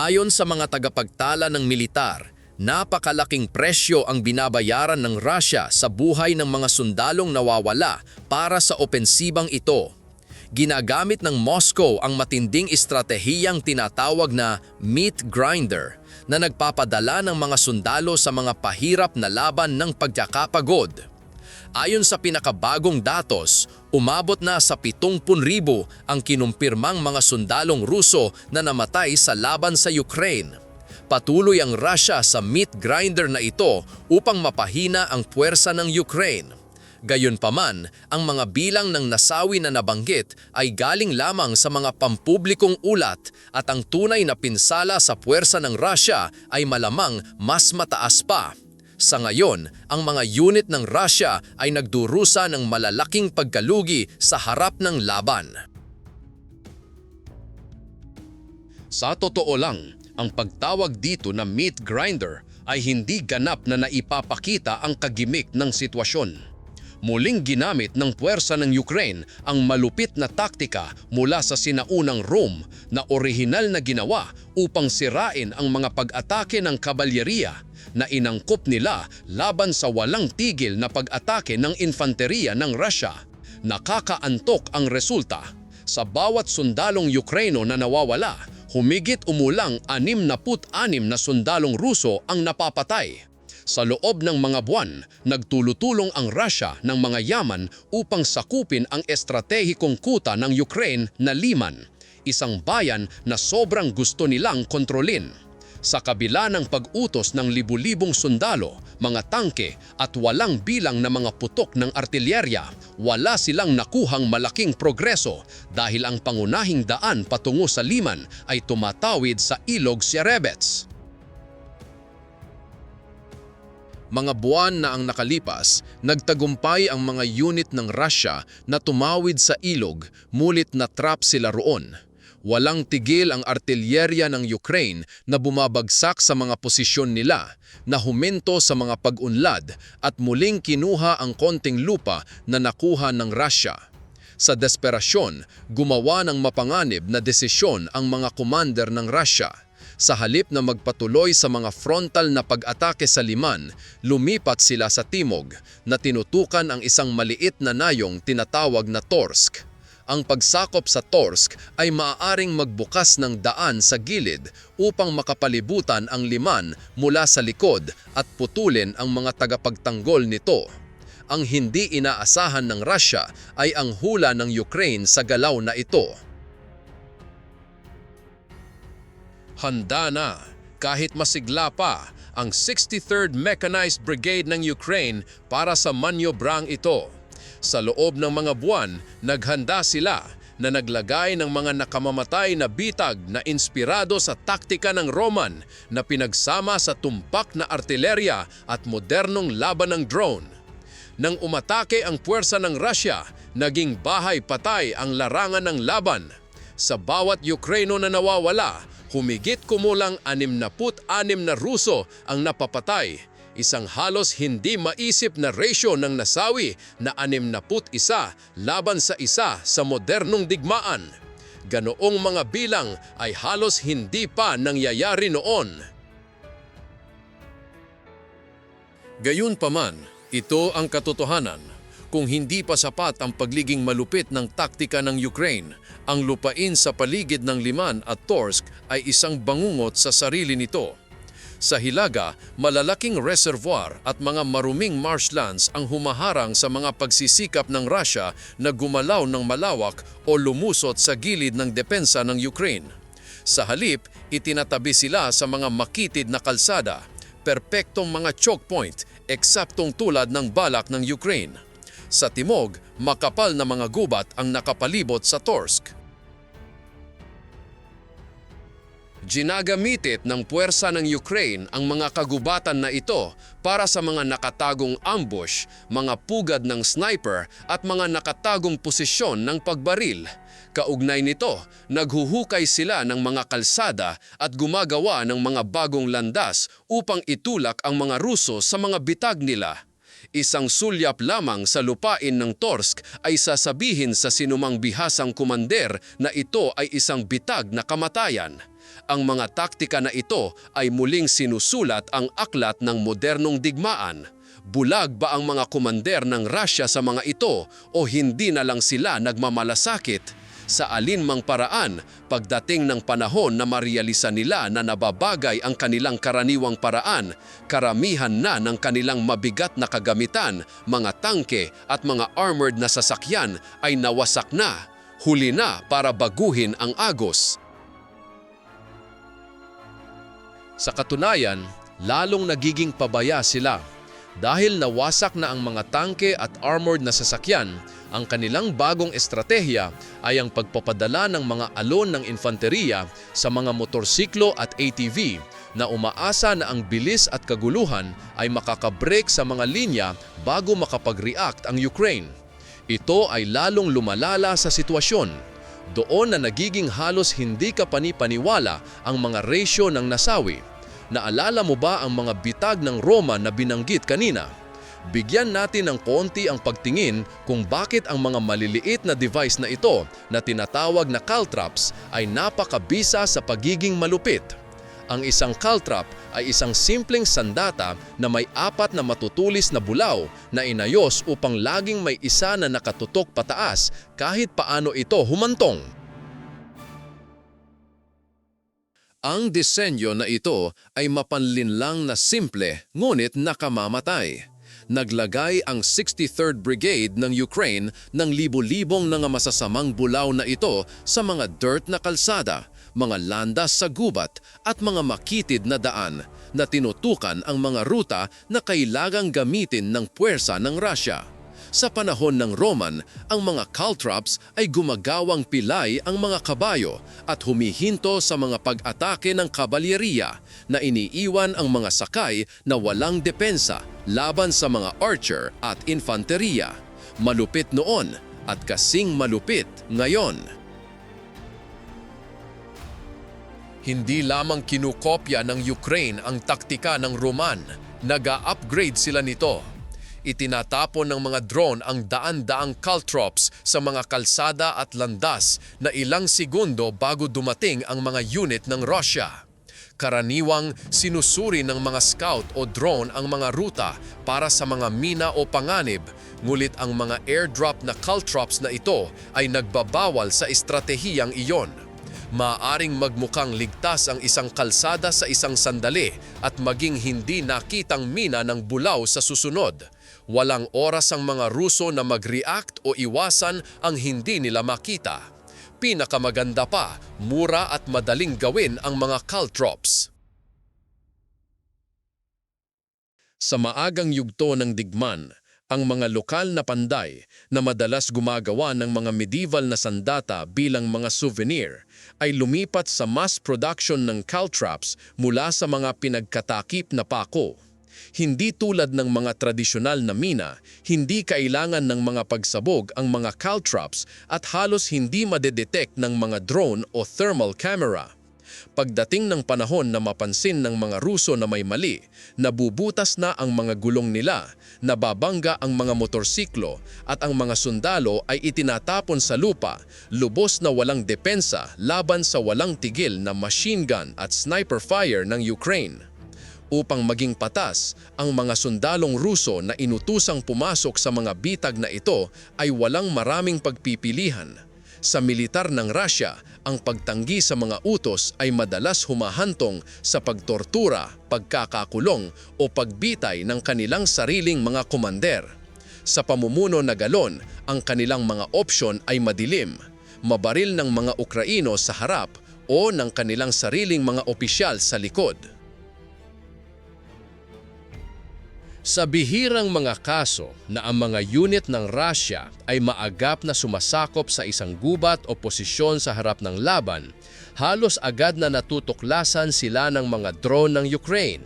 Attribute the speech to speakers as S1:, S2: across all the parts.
S1: Ayon sa mga tagapagtala ng militar, napakalaking presyo ang binabayaran ng Russia sa buhay ng mga sundalong nawawala para sa opensibang ito. Ginagamit ng Moscow ang matinding estratehiyang tinatawag na meat grinder na nagpapadala ng mga sundalo sa mga pahirap na laban ng pagkakapagod. Ayon sa pinakabagong datos, umabot na sa 70,000 ang kinumpirmang mga sundalong Ruso na namatay sa laban sa Ukraine. Patuloy ang Russia sa meat grinder na ito upang mapahina ang puwersa ng Ukraine. Gayunpaman, ang mga bilang ng nasawi na nabanggit ay galing lamang sa mga pampublikong ulat at ang tunay na pinsala sa puwersa ng Russia ay malamang mas mataas pa. Sa ngayon, ang mga unit ng Russia ay nagdurusa ng malalaking pagkalugi sa harap ng laban. Sa totoo lang, ang pagtawag dito na meat grinder ay hindi ganap na naipapakita ang kagimik ng sitwasyon. Muling ginamit ng puwersa ng Ukraine ang malupit na taktika mula sa sinaunang Rome na orihinal na ginawa upang sirain ang mga pag-atake ng kabalyeriya na inangkop nila laban sa walang tigil na pag-atake ng infanteriya ng Russia. Nakakaantok ang resulta. Sa bawat sundalong Ukraino na nawawala, humigit umulang 66 na sundalong Ruso ang napapatay. Sa loob ng mga buwan, nagtulutulong ang Russia ng mga yaman upang sakupin ang estratehikong kuta ng Ukraine na Liman, isang bayan na sobrang gusto nilang kontrolin. Sa kabila ng pag-utos ng libu-libong sundalo, mga tangke at walang bilang na mga putok ng artilyerya, wala silang nakuhang malaking progreso dahil ang pangunahing daan patungo sa Liman ay tumatawid sa ilog Sierebets. Mga buwan na ang nakalipas, nagtagumpay ang mga unit ng Russia na tumawid sa ilog, mulit na trap sila roon. Walang tigil ang artilyerya ng Ukraine na bumabagsak sa mga posisyon nila, na huminto sa mga pag-unlad at muling kinuha ang konting lupa na nakuha ng Russia. Sa desperasyon, gumawa ng mapanganib na desisyon ang mga commander ng Russia. Sa halip na magpatuloy sa mga frontal na pag-atake sa liman, lumipat sila sa timog na tinutukan ang isang maliit na nayong tinatawag na Torsk. Ang pagsakop sa Torsk ay maaaring magbukas ng daan sa gilid upang makapalibutan ang liman mula sa likod at putulin ang mga tagapagtanggol nito. Ang hindi inaasahan ng Russia ay ang hula ng Ukraine sa galaw na ito. Handa na, kahit masigla pa, ang 63rd Mechanized Brigade ng Ukraine para sa manyobrang ito. Sa loob ng mga buwan, naghanda sila na naglagay ng mga nakamamatay na bitag na inspirado sa taktika ng Roman na pinagsama sa tumpak na artilerya at modernong laban ng drone. Nang umatake ang puwersa ng Russia, naging bahay patay ang larangan ng laban. Sa bawat Ukraino na nawawala, humigit kumulang 66 na Ruso ang napapatay. Isang halos hindi maisip na ratio ng nasawi na 61 laban sa isa sa modernong digmaan. Ganoong mga bilang ay halos hindi pa nangyayari noon. Gayunpaman, ito ang katotohanan. Kung hindi pa sapat ang pagliging malupit ng taktika ng Ukraine, ang lupain sa paligid ng Liman at Torsk ay isang bangungot sa sarili nito. Sa Hilaga, malalaking reservoir at mga maruming marshlands ang humaharang sa mga pagsisikap ng Russia na gumalaw ng malawak o lumusot sa gilid ng depensa ng Ukraine. Sa halip, itinatabi sila sa mga makitid na kalsada, perpektong mga choke point, eksaptong tulad ng balak ng Ukraine. Sa timog, makapal na mga gubat ang nakapalibot sa Torsk. Ginagamitit ng puwersa ng Ukraine ang mga kagubatan na ito para sa mga nakatagong ambush, mga pugad ng sniper at mga nakatagong posisyon ng pagbaril. Kaugnay nito, naghuhukay sila ng mga kalsada at gumagawa ng mga bagong landas upang itulak ang mga Ruso sa mga bitag nila. Isang sulyap lamang sa lupain ng Torsk ay sasabihin sa sinumang bihasang kumander na ito ay isang bitag na kamatayan. ang mga taktika na ito ay muling sinusulat ang aklat ng modernong digmaan. Bulag ba ang mga komander ng Russia sa mga ito o hindi na lang sila nagmamalasakit? Sa alinmang paraan, pagdating ng panahon na marealisa nila na nababagay ang kanilang karaniwang paraan, karamihan na ng kanilang mabigat na kagamitan, mga tangke at mga armored na sasakyan ay nawasak na, huli na para baguhin ang Agos. Sa katunayan, lalong nagiging pabaya sila. Dahil nawasak na ang mga tangke at armored na sasakyan, ang kanilang bagong estratehiya ay ang pagpapadala ng mga alon ng infanteriya sa mga motorsiklo at ATV na umaasa na ang bilis at kaguluhan ay makakabreak sa mga linya bago makapag-react ang Ukraine. Ito ay lalong lumalala sa sitwasyon. Doon na nagiging halos hindi ka panipaniwala ang mga ratio ng nasawi. Naalala mo ba ang mga bitag ng Roma na binanggit kanina? Bigyan natin ng konti ang pagtingin kung bakit ang mga maliliit na device na ito na tinatawag na caltrops ay napakabisa sa pagiging malupit. Ang isang caltrop ay isang simpleng sandata na may apat na matutulis na bulaw na inayos upang laging may isa na nakatutok pataas kahit paano ito humantong. Ang disenyo na ito ay mapanlinlang na simple ngunit nakamamatay. Naglagay ang 63rd Brigade ng Ukraine ng libo-libong mga masasamang bulaw na ito sa mga dirt na kalsada, mga landas sa gubat at mga makitid na daan na tinutukan ang mga ruta na kailangang gamitin ng puwersa ng Russia. Sa panahon ng Roman, ang mga caltrops ay gumagawang pilay ang mga kabayo at humihinto sa mga pag-atake ng kabalyeriya na iniiwan ang mga sakay na walang depensa laban sa mga archer at infanteriya. Malupit noon at kasing malupit ngayon. Hindi lamang kinukopya ng Ukraine ang taktika ng Roman, nag-upgrade sila nito itinatapon ng mga drone ang daan-daang caltrops sa mga kalsada at landas na ilang segundo bago dumating ang mga unit ng Russia. Karaniwang sinusuri ng mga scout o drone ang mga ruta para sa mga mina o panganib, ngulit ang mga airdrop na caltrops na ito ay nagbabawal sa estratehiyang iyon maaring magmukhang ligtas ang isang kalsada sa isang sandali at maging hindi nakitang mina ng bulaw sa susunod. Walang oras ang mga Ruso na mag-react o iwasan ang hindi nila makita. Pinakamaganda pa, mura at madaling gawin ang mga caltrops. Sa maagang yugto ng digman, ang mga lokal na panday na madalas gumagawa ng mga medieval na sandata bilang mga souvenir ay lumipat sa mass production ng caltrops mula sa mga pinagkatakip na pako. Hindi tulad ng mga tradisyonal na mina, hindi kailangan ng mga pagsabog ang mga caltrops at halos hindi madedetect ng mga drone o thermal camera. Pagdating ng panahon na mapansin ng mga Ruso na may mali, nabubutas na ang mga gulong nila, nababangga ang mga motorsiklo at ang mga sundalo ay itinatapon sa lupa, lubos na walang depensa laban sa walang tigil na machine gun at sniper fire ng Ukraine. Upang maging patas, ang mga sundalong Ruso na inutusang pumasok sa mga bitag na ito ay walang maraming pagpipilihan. Sa militar ng Russia, ang pagtanggi sa mga utos ay madalas humahantong sa pagtortura, pagkakakulong o pagbitay ng kanilang sariling mga komander. Sa pamumuno na galon, ang kanilang mga opsyon ay madilim, mabaril ng mga Ukraino sa harap o ng kanilang sariling mga opisyal sa likod. Sa bihirang mga kaso na ang mga unit ng Russia ay maagap na sumasakop sa isang gubat o posisyon sa harap ng laban, halos agad na natutuklasan sila ng mga drone ng Ukraine.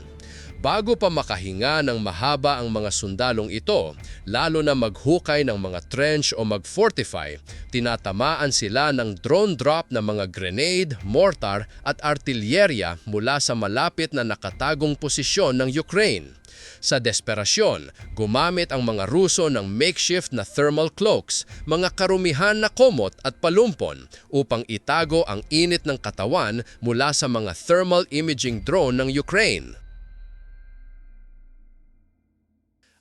S1: Bago pa makahinga ng mahaba ang mga sundalong ito, lalo na maghukay ng mga trench o mag-fortify, tinatamaan sila ng drone drop na mga grenade, mortar at artilyerya mula sa malapit na nakatagong posisyon ng Ukraine. Sa desperasyon, gumamit ang mga Ruso ng makeshift na thermal cloaks, mga karumihan na komot at palumpon upang itago ang init ng katawan mula sa mga thermal imaging drone ng Ukraine.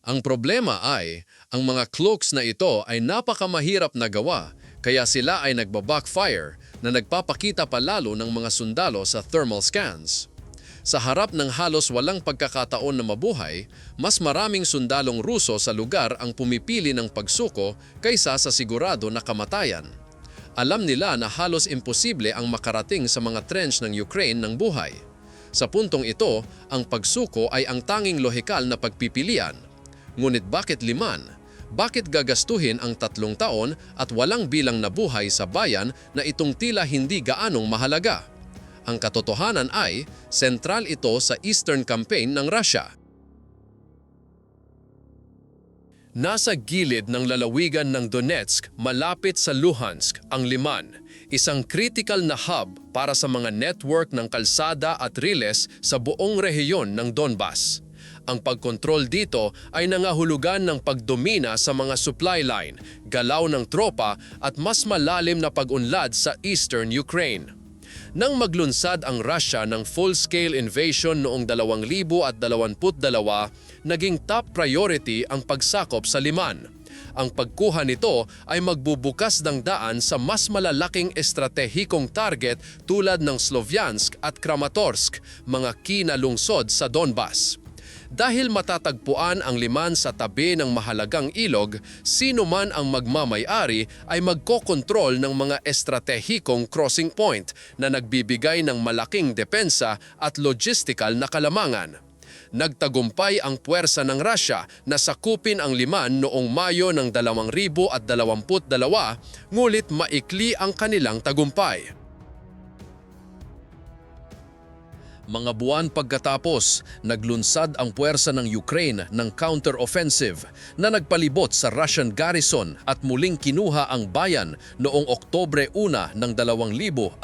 S1: Ang problema ay, ang mga cloaks na ito ay napakamahirap na gawa kaya sila ay nagbabackfire na nagpapakita palalo ng mga sundalo sa thermal scans. Sa harap ng halos walang pagkakataon na mabuhay, mas maraming sundalong Ruso sa lugar ang pumipili ng pagsuko kaysa sa sigurado na kamatayan. Alam nila na halos imposible ang makarating sa mga trench ng Ukraine ng buhay. Sa puntong ito, ang pagsuko ay ang tanging lohikal na pagpipilian. Ngunit bakit liman? Bakit gagastuhin ang tatlong taon at walang bilang na buhay sa bayan na itong tila hindi gaanong mahalaga? Ang katotohanan ay, sentral ito sa Eastern Campaign ng Russia. Nasa gilid ng lalawigan ng Donetsk, malapit sa Luhansk, ang Liman, isang critical na hub para sa mga network ng kalsada at riles sa buong rehiyon ng Donbas. Ang pagkontrol dito ay nangahulugan ng pagdomina sa mga supply line, galaw ng tropa at mas malalim na pag-unlad sa eastern Ukraine. Nang maglunsad ang Russia ng full-scale invasion noong 2022, naging top priority ang pagsakop sa Liman. Ang pagkuha nito ay magbubukas ng daan sa mas malalaking estratehikong target tulad ng Slovyansk at Kramatorsk, mga kinalungsod sa Donbas. Dahil matatagpuan ang liman sa tabi ng mahalagang ilog, sino man ang magmamayari ay magkokontrol ng mga estratehikong crossing point na nagbibigay ng malaking depensa at logistical na kalamangan. Nagtagumpay ang puwersa ng Russia na sakupin ang liman noong Mayo ng 2022, ngulit maikli ang kanilang tagumpay. Mga buwan pagkatapos, naglunsad ang puwersa ng Ukraine ng counter-offensive na nagpalibot sa Russian garrison at muling kinuha ang bayan noong Oktobre 1 ng 2022.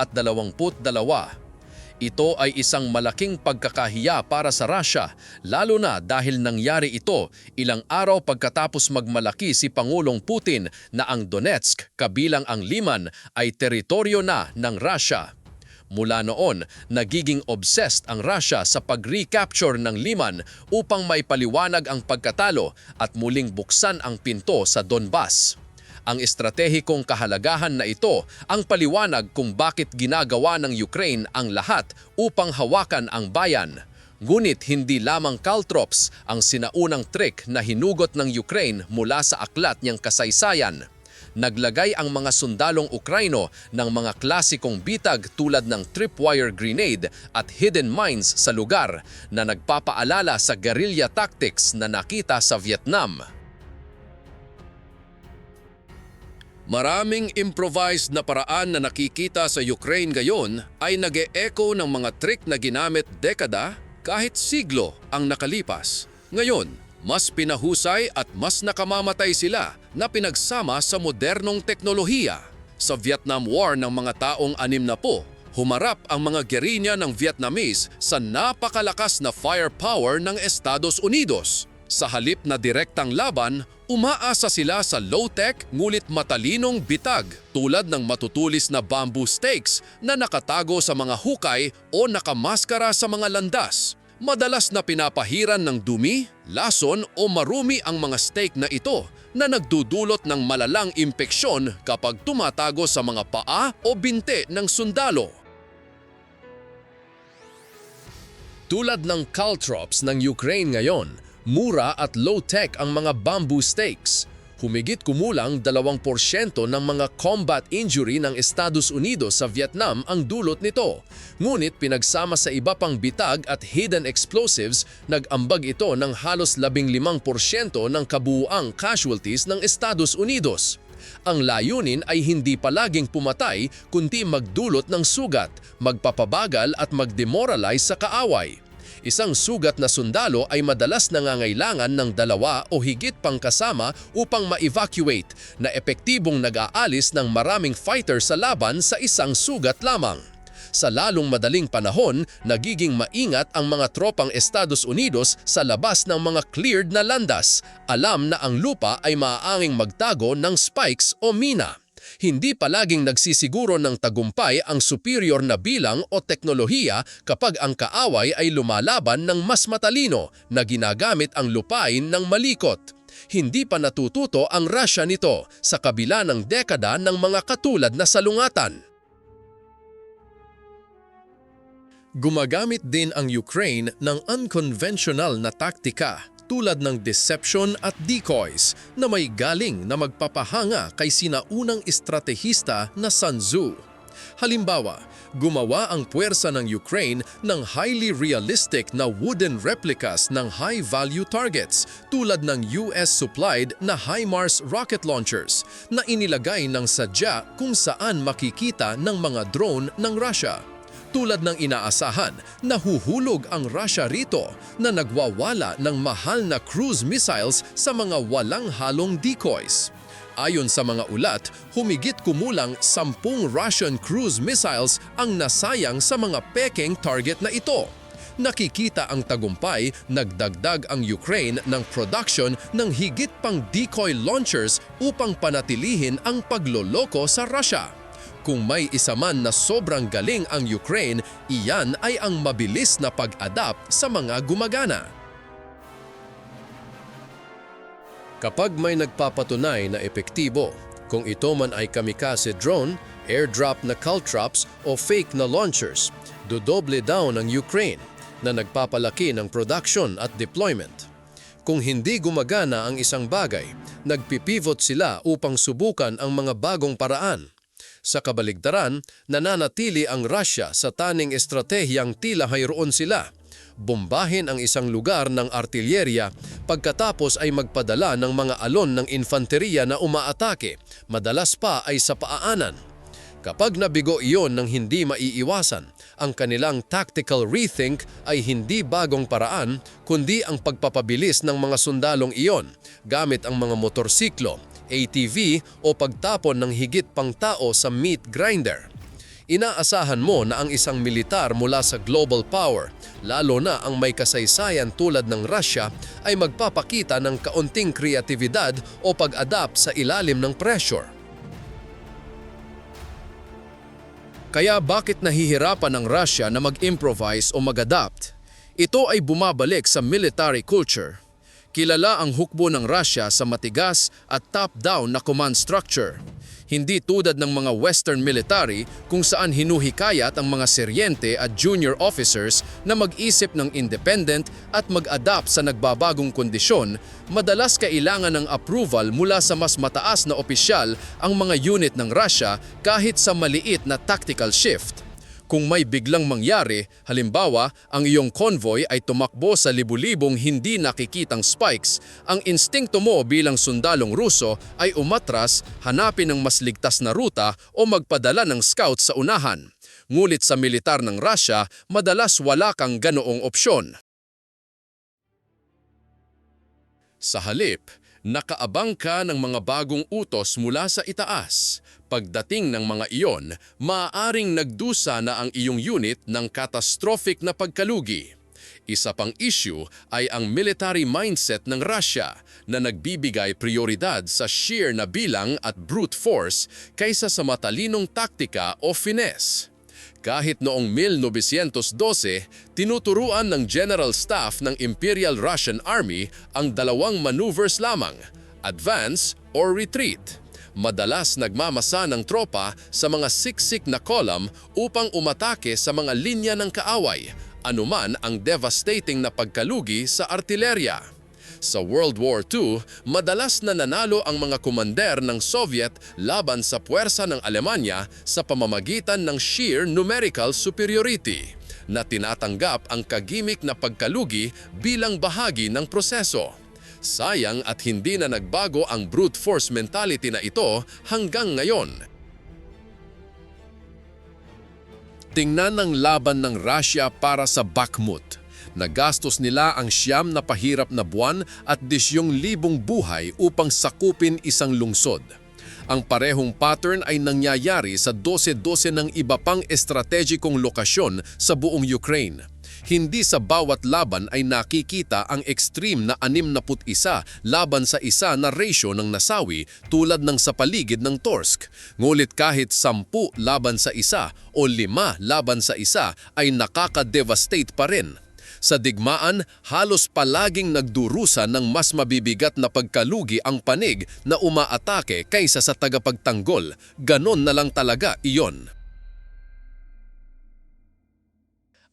S1: Ito ay isang malaking pagkakahiya para sa Russia, lalo na dahil nangyari ito ilang araw pagkatapos magmalaki si Pangulong Putin na ang Donetsk, kabilang ang Liman, ay teritoryo na ng Russia. Mula noon, nagiging obsessed ang Russia sa pag-recapture ng Liman upang maipaliwanag ang pagkatalo at muling buksan ang pinto sa Donbas. Ang estratehikong kahalagahan na ito ang paliwanag kung bakit ginagawa ng Ukraine ang lahat upang hawakan ang bayan. Ngunit hindi lamang caltrops ang sinaunang trick na hinugot ng Ukraine mula sa aklat niyang kasaysayan naglagay ang mga sundalong Ukraino ng mga klasikong bitag tulad ng tripwire grenade at hidden mines sa lugar na nagpapaalala sa guerrilla tactics na nakita sa Vietnam. Maraming improvised na paraan na nakikita sa Ukraine ngayon ay nag echo ng mga trick na ginamit dekada kahit siglo ang nakalipas. Ngayon, mas pinahusay at mas nakamamatay sila na pinagsama sa modernong teknolohiya. Sa Vietnam War ng mga taong anim na po, humarap ang mga gerinya ng Vietnamese sa napakalakas na firepower ng Estados Unidos. Sa halip na direktang laban, umaasa sila sa low-tech ngulit matalinong bitag tulad ng matutulis na bamboo stakes na nakatago sa mga hukay o nakamaskara sa mga landas. Madalas na pinapahiran ng dumi, lason o marumi ang mga stake na ito na nagdudulot ng malalang impeksyon kapag tumatago sa mga paa o binte ng sundalo. Tulad ng caltrops ng Ukraine ngayon, mura at low-tech ang mga bamboo stakes. Humigit kumulang 2% ng mga combat injury ng Estados Unidos sa Vietnam ang dulot nito. Ngunit pinagsama sa iba pang bitag at hidden explosives, nag-ambag ito ng halos 15% ng kabuuang casualties ng Estados Unidos. Ang layunin ay hindi palaging pumatay kundi magdulot ng sugat, magpapabagal at magdemoralize sa kaaway. Isang sugat na sundalo ay madalas nangangailangan ng dalawa o higit pang kasama upang ma-evacuate na epektibong nag-aalis ng maraming fighter sa laban sa isang sugat lamang. sa lalong madaling panahon, nagiging maingat ang mga tropang Estados Unidos sa labas ng mga cleared na landas. Alam na ang lupa ay maaanging magtago ng spikes o mina. Hindi palaging nagsisiguro ng tagumpay ang superior na bilang o teknolohiya kapag ang kaaway ay lumalaban ng mas matalino na ginagamit ang lupain ng malikot. Hindi pa natututo ang Russia nito sa kabila ng dekada ng mga katulad na salungatan. Gumagamit din ang Ukraine ng unconventional na taktika tulad ng deception at decoys na may galing na magpapahanga kay sinaunang estratehista na Sun Tzu. Halimbawa, gumawa ang puwersa ng Ukraine ng highly realistic na wooden replicas ng high-value targets tulad ng US-supplied na HIMARS rocket launchers na inilagay ng sadya kung saan makikita ng mga drone ng Russia. Tulad ng inaasahan, nahuhulog ang Russia rito na nagwawala ng mahal na cruise missiles sa mga walang halong decoys. Ayon sa mga ulat, humigit kumulang sampung Russian cruise missiles ang nasayang sa mga peking target na ito. Nakikita ang tagumpay, nagdagdag ang Ukraine ng production ng higit pang decoy launchers upang panatilihin ang pagloloko sa Russia. Kung may isa man na sobrang galing ang Ukraine, iyan ay ang mabilis na pag-adapt sa mga gumagana. Kapag may nagpapatunay na epektibo, kung ito man ay kamikaze drone, airdrop na caltrops o fake na launchers, dodoble down ang Ukraine na nagpapalaki ng production at deployment. Kung hindi gumagana ang isang bagay, nagpipivot sila upang subukan ang mga bagong paraan. Sa kabaligtaran, nananatili ang Russia sa taning estratehiyang tila hayroon sila. Bombahin ang isang lugar ng artilyerya pagkatapos ay magpadala ng mga alon ng infanteriya na umaatake, madalas pa ay sa paanan. Kapag nabigo iyon ng hindi maiiwasan, ang kanilang tactical rethink ay hindi bagong paraan kundi ang pagpapabilis ng mga sundalong iyon gamit ang mga motorsiklo, ATV o pagtapon ng higit pang tao sa meat grinder. Inaasahan mo na ang isang militar mula sa global power, lalo na ang may kasaysayan tulad ng Russia, ay magpapakita ng kaunting kreatibidad o pag-adapt sa ilalim ng pressure. Kaya bakit nahihirapan ang Russia na mag-improvise o mag-adapt? Ito ay bumabalik sa military culture. Kilala ang hukbo ng Russia sa matigas at top-down na command structure. Hindi tulad ng mga Western military kung saan hinuhikayat ang mga seryente at junior officers na mag-isip ng independent at mag-adapt sa nagbabagong kondisyon, madalas kailangan ng approval mula sa mas mataas na opisyal ang mga unit ng Russia kahit sa maliit na tactical shift. Kung may biglang mangyari, halimbawa, ang iyong convoy ay tumakbo sa libu-libong hindi nakikitang spikes, ang instingto mo bilang sundalong Ruso ay umatras, hanapin ang mas ligtas na ruta o magpadala ng scouts sa unahan. Ngulit sa militar ng Russia, madalas wala kang ganoong opsyon. Sa halip, nakaabang ka ng mga bagong utos mula sa itaas. Pagdating ng mga iyon, maaaring nagdusa na ang iyong unit ng catastrophic na pagkalugi. Isa pang issue ay ang military mindset ng Russia na nagbibigay prioridad sa sheer na bilang at brute force kaysa sa matalinong taktika o finesse. Kahit noong 1912, tinuturuan ng General Staff ng Imperial Russian Army ang dalawang maneuvers lamang, advance or retreat. Madalas nagmamasa ng tropa sa mga siksik na column upang umatake sa mga linya ng kaaway, anuman ang devastating na pagkalugi sa artilerya. Sa World War II, madalas na nanalo ang mga kumander ng Soviet laban sa puwersa ng Alemanya sa pamamagitan ng sheer numerical superiority na tinatanggap ang kagimik na pagkalugi bilang bahagi ng proseso. Sayang at hindi na nagbago ang brute force mentality na ito hanggang ngayon. Tingnan ang laban ng Russia para sa Bakhmut. Nagastos nila ang siyam na pahirap na buwan at disyong libong buhay upang sakupin isang lungsod.
S2: Ang parehong pattern ay nangyayari sa 12-12 ng iba pang estratehikong lokasyon sa buong Ukraine. Hindi sa bawat laban ay nakikita ang extreme na 61 laban sa isa na ratio ng nasawi tulad ng sa paligid ng Torsk. Ngulit kahit 10 laban sa isa o 5 laban sa isa ay nakaka-devastate pa rin. Sa digmaan, halos palaging nagdurusa ng mas mabibigat na pagkalugi ang panig na umaatake kaysa sa tagapagtanggol. Ganon na lang talaga iyon.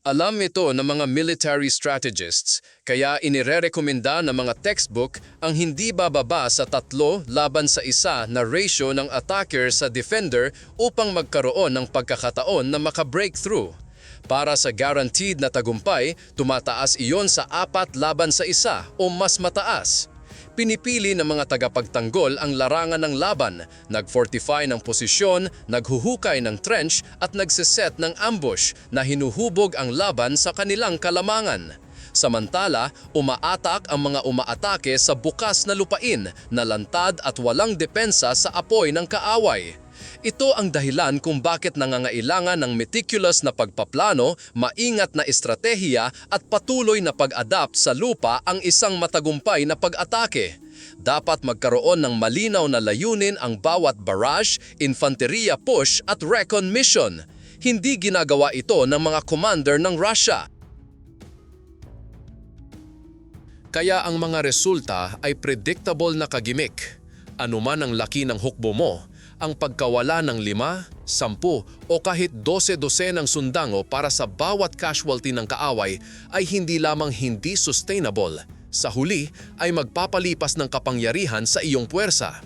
S1: Alam ito ng mga military strategists, kaya inirerekomenda ng mga textbook ang hindi bababa sa tatlo laban sa isa na ratio ng attacker sa defender upang magkaroon ng pagkakataon na maka-breakthrough. Para sa guaranteed na tagumpay, tumataas iyon sa apat laban sa isa o mas mataas. Pinipili ng mga tagapagtanggol ang larangan ng laban, nag-fortify ng posisyon, naghuhukay ng trench at nagsiset ng ambush na hinuhubog ang laban sa kanilang kalamangan. Samantala, umaatak ang mga umaatake sa bukas na lupain na lantad at walang depensa sa apoy ng kaaway. Ito ang dahilan kung bakit nangangailangan ng meticulous na pagpaplano, maingat na estratehiya at patuloy na pag-adapt sa lupa ang isang matagumpay na pag-atake. Dapat magkaroon ng malinaw na layunin ang bawat barrage, infanteriya push at recon mission. Hindi ginagawa ito ng mga commander ng Russia.
S2: Kaya ang mga resulta ay predictable na kagimik. Anuman ang laki ng hukbo mo, ang pagkawala ng lima, sampu o kahit 12-12 ng sundango para sa bawat casualty ng kaaway ay hindi lamang hindi sustainable. Sa huli ay magpapalipas ng kapangyarihan sa iyong puwersa.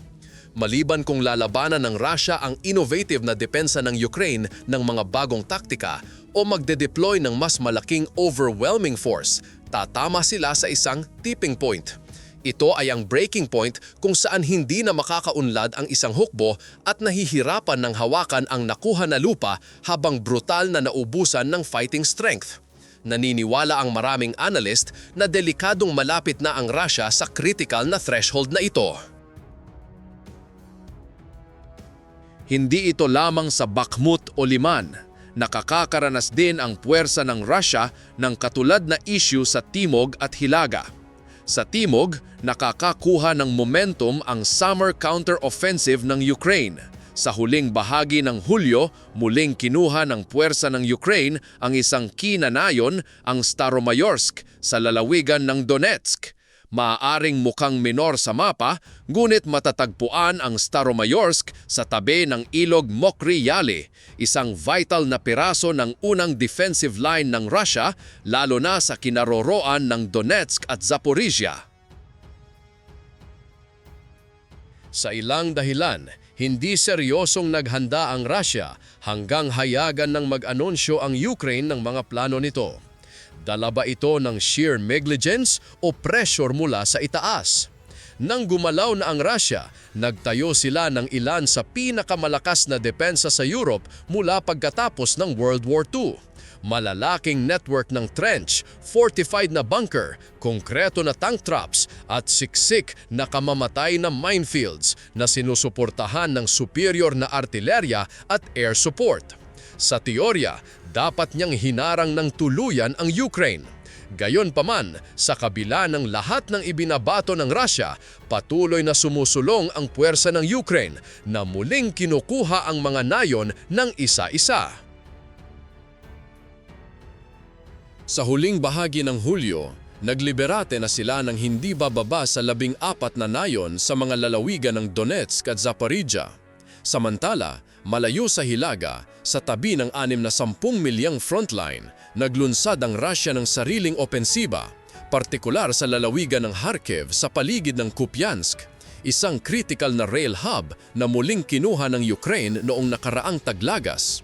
S2: Maliban kung lalabanan ng Russia ang innovative na depensa ng Ukraine ng mga bagong taktika o magde-deploy ng mas malaking overwhelming force, tatama sila sa isang tipping point. Ito ay ang breaking point kung saan hindi na makakaunlad ang isang hukbo at nahihirapan ng hawakan ang nakuha na lupa habang brutal na naubusan ng fighting strength. Naniniwala ang maraming analyst na delikadong malapit na ang Russia sa critical na threshold na ito. Hindi ito lamang sa Bakhmut o Liman. Nakakakaranas din ang puwersa ng Russia ng katulad na issue sa Timog at Hilaga. Sa Timog, nakakakuha ng momentum ang summer counter-offensive ng Ukraine. Sa huling bahagi ng Hulyo, muling kinuha ng puwersa ng Ukraine ang isang kinanayon, ang Staromayorsk, sa lalawigan ng Donetsk. Maaaring mukhang minor sa mapa, ngunit matatagpuan ang Staromayorsk sa tabi ng ilog Mokry Yali, isang vital na piraso ng unang defensive line ng Russia, lalo na sa kinaroroan ng Donetsk at Zaporizhia. Sa ilang dahilan, hindi seryosong naghanda ang Russia hanggang hayagan ng mag-anunsyo ang Ukraine ng mga plano nito. Dala ba ito ng sheer negligence o pressure mula sa itaas? Nang gumalaw na ang Russia, nagtayo sila ng ilan sa pinakamalakas na depensa sa Europe mula pagkatapos ng World War II. Malalaking network ng trench, fortified na bunker, konkreto na tank traps at siksik na kamamatay na minefields na sinusuportahan ng superior na artilerya at air support. Sa teorya, dapat niyang hinarang ng tuluyan ang Ukraine. Gayon paman, sa kabila ng lahat ng ibinabato ng Russia, patuloy na sumusulong ang puwersa ng Ukraine na muling kinukuha ang mga nayon ng isa-isa. Sa huling bahagi ng Hulyo, nagliberate na sila ng hindi bababa sa labing apat na nayon sa mga lalawigan ng Donetsk at Zaporizhia. Samantala, malayo sa Hilaga, sa tabi ng anim na sampung milyang frontline, naglunsad ang Russia ng sariling opensiba, partikular sa lalawigan ng Kharkiv sa paligid ng Kupiansk, isang critical na rail hub na muling kinuha ng Ukraine noong nakaraang taglagas.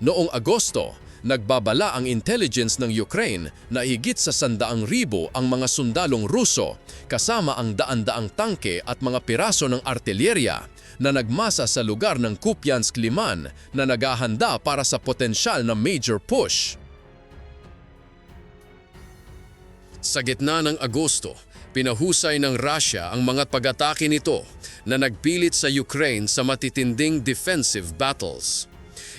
S2: Noong Agosto, nagbabala ang intelligence ng Ukraine na higit sa sandaang ribo ang mga sundalong Ruso kasama ang daan-daang tangke at mga piraso ng artilerya na nagmasa sa lugar ng Kupiansk Liman na naghahanda para sa potensyal na major push. Sa gitna ng Agosto, Pinahusay ng Russia ang mga pag-atake nito na nagpilit sa Ukraine sa matitinding defensive battles.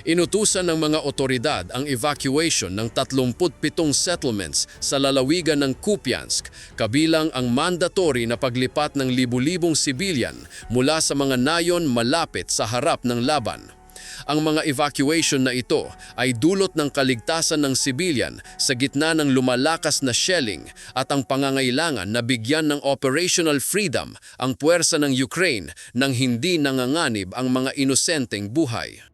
S2: Inutusan ng mga otoridad ang evacuation ng 37 settlements sa lalawigan ng Kupiansk, kabilang ang mandatory na paglipat ng libu-libong sibilyan mula sa mga nayon malapit sa harap ng laban. Ang mga evacuation na ito ay dulot ng kaligtasan ng sibilyan sa gitna ng lumalakas na shelling at ang pangangailangan na bigyan ng operational freedom ang puwersa ng Ukraine nang hindi nanganganib ang mga inosenteng buhay.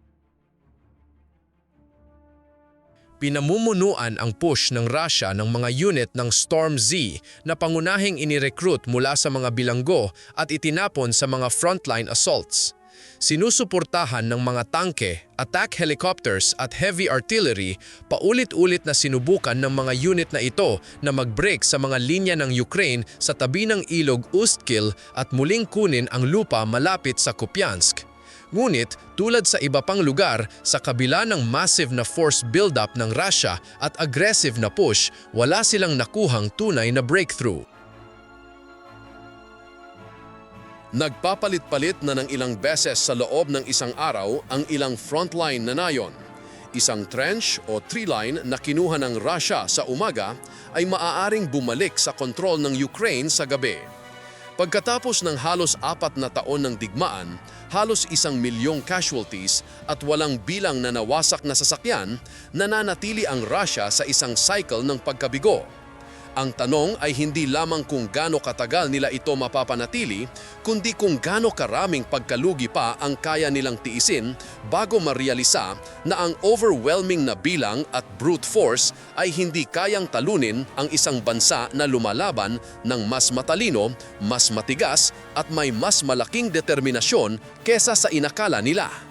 S2: Pinamumunuan ang push ng Russia ng mga unit ng Storm Z na pangunahing inirecruit mula sa mga bilanggo at itinapon sa mga frontline assaults. Sinusuportahan ng mga tangke, attack helicopters at heavy artillery, paulit-ulit na sinubukan ng mga unit na ito na mag-break sa mga linya ng Ukraine sa tabi ng ilog Ustkil at muling kunin ang lupa malapit sa Kupiansk. Ngunit tulad sa iba pang lugar, sa kabila ng massive na force buildup ng Russia at aggressive na push, wala silang nakuhang tunay na breakthrough. Nagpapalit-palit na ng ilang beses sa loob ng isang araw ang ilang frontline na nayon. Isang trench o tree line na kinuha ng Russia sa umaga ay maaaring bumalik sa kontrol ng Ukraine sa gabi. Pagkatapos ng halos apat na taon ng digmaan, halos isang milyong casualties at walang bilang na nawasak na sasakyan, nananatili ang Russia sa isang cycle ng pagkabigo. Ang tanong ay hindi lamang kung gaano katagal nila ito mapapanatili, kundi kung gaano karaming pagkalugi pa ang kaya nilang tiisin bago marealisa na ang overwhelming na bilang at brute force ay hindi kayang talunin ang isang bansa na lumalaban ng mas matalino, mas matigas at may mas malaking determinasyon kesa sa inakala nila.